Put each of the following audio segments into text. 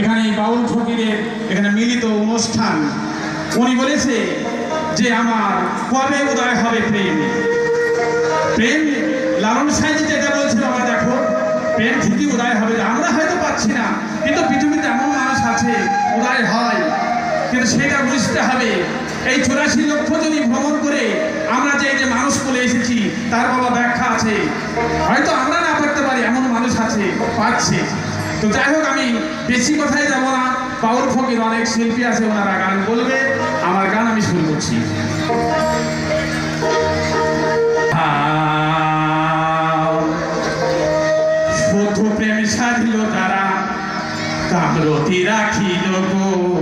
এখানে বাউল ফকিরের এখানে মিলিত অনুষ্ঠান। উনি বলেছে যে আমার কবে উদয় হবে প্রেম? প্রেম লালন সাহেজি যেটা বলছিল, আমরা দেখো, প্রেম ঠিকই উদয় হবে। আমরা হয়তো পাচ্ছি না, কিন্তু পৃথিবীতে এমন মানুষ আছে, উদয় হয়। কিন্তু সেটা বুঝতে হবে। এই চুরাশি লক্ষ যদি ভ্রমণ করে আমরা যে এই যে মানুষ বলে এসেছি, তার বাবা ব্যাখ্যা আছে। হয়তো আমরা না পারতে পারি, এমন মানুষ আছে পাচ্ছে তো যাই হোক, আমি বেশি কথায় যাব না। পাউল ফকির অনেক শিল্পী আছে, ওনারা গান বলবে, আমার গান আমি শুরু করছি তারা, কামরতি রাখিল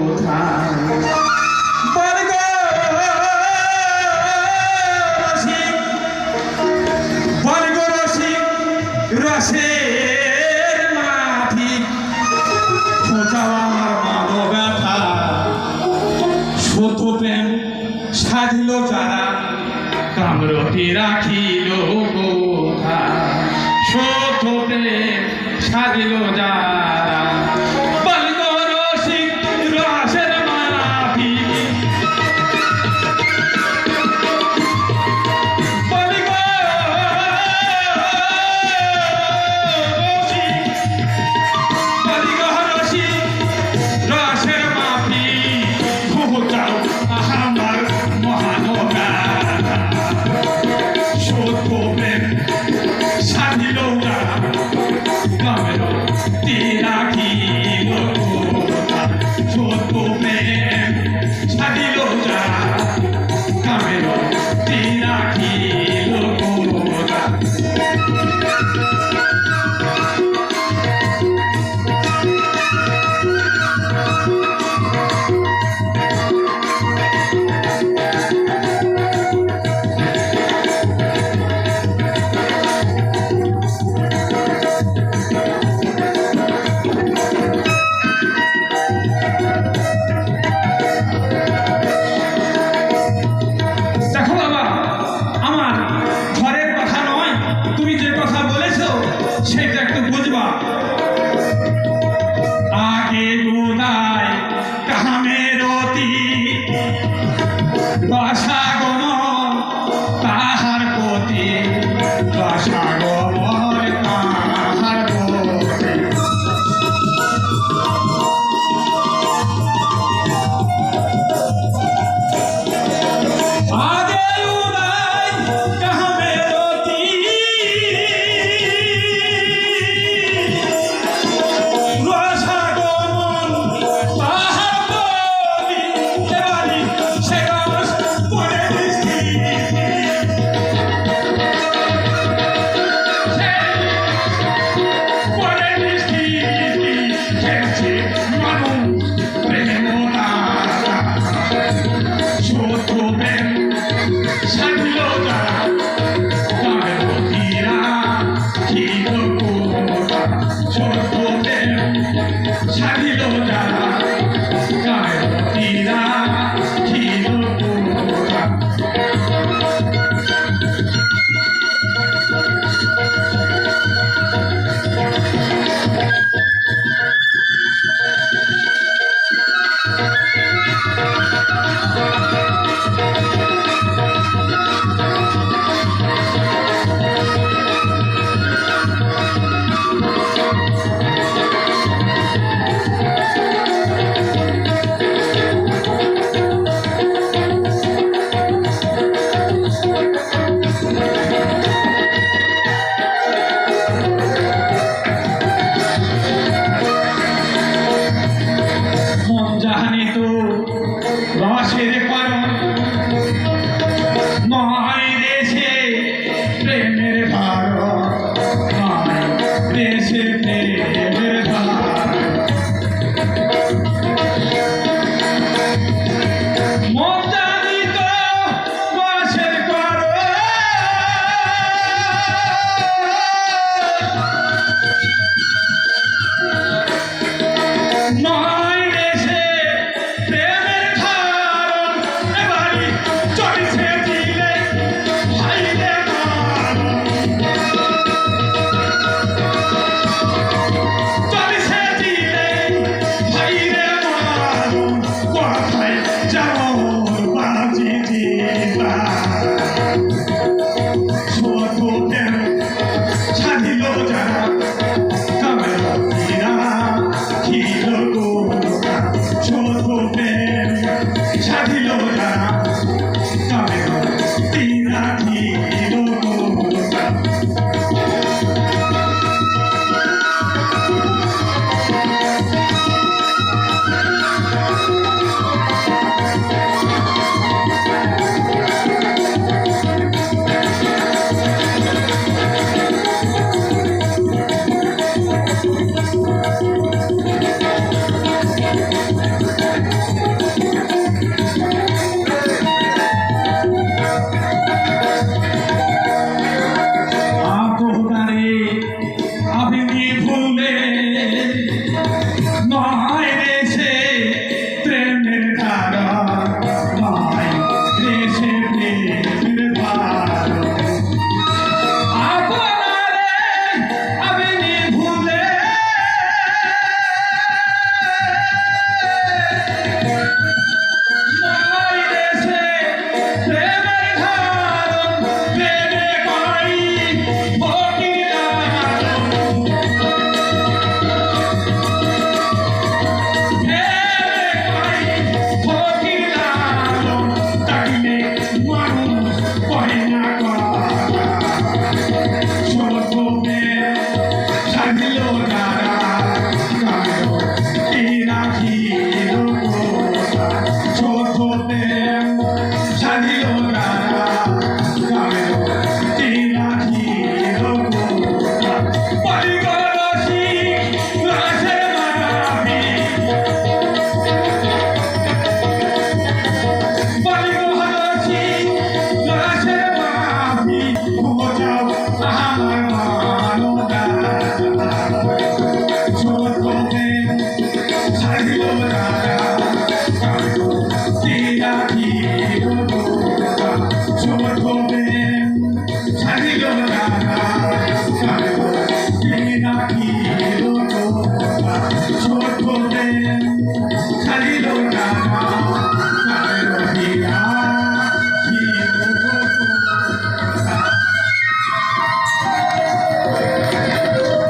কোথায়? বাসাগমন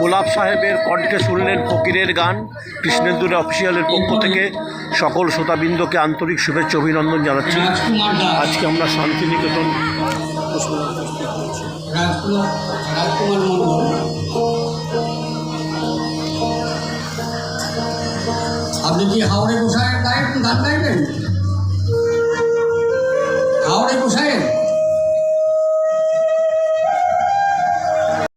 গোলাপ সাহেবের কণ্ঠে শুনলেন ফকিরের গান কৃষ্ণেন্দুর অফিসিয়ালের পক্ষ থেকে সকল শ্রোতাবৃন্দকে আন্তরিক শুভেচ্ছা অভিনন্দন জানাচ্ছি। আজকে আমরা Santiniketan Đấy, không ăn mong muốn Học đến kia hậu đây cũng sai, đấy cũng thật đấy. Mình Hậu đây cũng sai